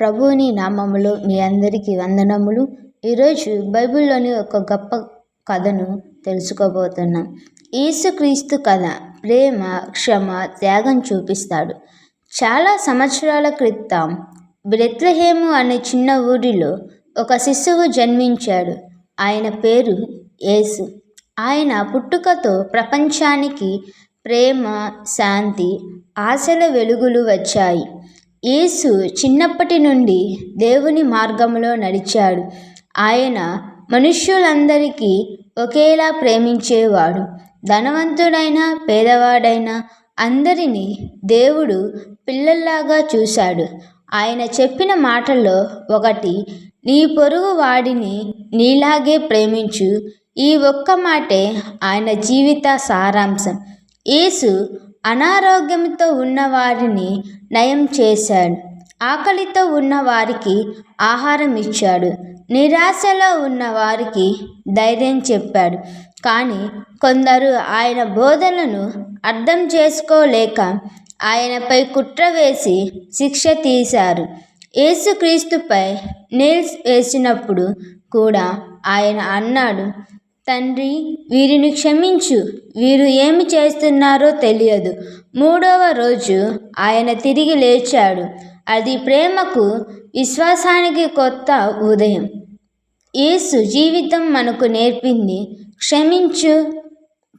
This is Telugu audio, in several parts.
ప్రభువుని నామములో మీ అందరికీ వందనములు. ఈరోజు బైబిల్లోని ఒక గొప్ప కథను తెలుసుకోబోతున్నాం. యేసుక్రీస్తు కథ ప్రేమ క్షమ త్యాగం చూపిస్తాడు. చాలా సంవత్సరాల క్రితం బ్రెత్లహేము అనే చిన్న ఊరిలో ఒక శిశువు జన్మించాడు. ఆయన పేరు యేసు. ఆయన పుట్టుకతో ప్రపంచానికి ప్రేమ శాంతి ఆశల వెలుగులు వచ్చాయి. యేసు చిన్నప్పటి నుండి దేవుని మార్గంలో నడిచాడు. ఆయన మనుష్యులందరికీ ఒకేలా ప్రేమించేవాడు. ధనవంతుడైన పేదవాడైన అందరినీ దేవుడు పిల్లల్లాగా చూశాడు. ఆయన చెప్పిన మాటల్లో ఒకటి నీ పొరుగు వాడిని నీలాగే ప్రేమించు. ఈ ఒక్క మాటే ఆయన జీవిత సారాంశం. యేసు అనారోగ్యంతో ఉన్న వారిని నయం చేశాడు. ఆకలితో ఉన్న వారికి ఆహారం ఇచ్చాడు. నిరాశలో ఉన్న వారికి ధైర్యం చెప్పాడు. కానీ కొందరు ఆయన బోధనను అర్థం చేసుకోలేక ఆయనపై కుట్ర వేసి శిక్ష తీశారు. యేసుక్రీస్తుపై నేల్స్ వేసినప్పుడు కూడా ఆయన అన్నాడు తండ్రి వీరిని క్షమించు. వీరు ఏమి చేస్తున్నారో తెలియదు. మూడవ రోజు ఆయన తిరిగి లేచాడు. అది ప్రేమకు విశ్వాసానికి కొత్త ఉదయం. యేసు జీవితం మనకు నేర్పింది. క్షమించు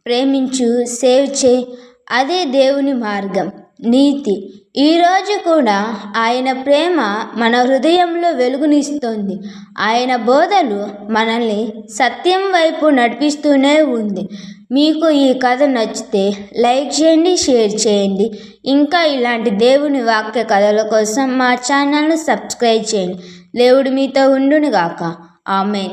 ప్రేమించు సేవ్ చే అదే దేవుని మార్గం. నీతి. ఈరోజు కూడా ఆయన ప్రేమ మన హృదయంలో వెలుగునిస్తుంది. ఆయన బోధలు మనల్ని సత్యం వైపు నడిపిస్తూనే ఉంది. మీకు ఈ కథ నచ్చితే లైక్ చేయండి షేర్ చేయండి. ఇంకా ఇలాంటి దేవుని వాక్య కథల కోసం మా ఛానల్ను సబ్స్క్రైబ్ చేయండి. దేవుడు మీతో ఉండునుగాక. ఆమె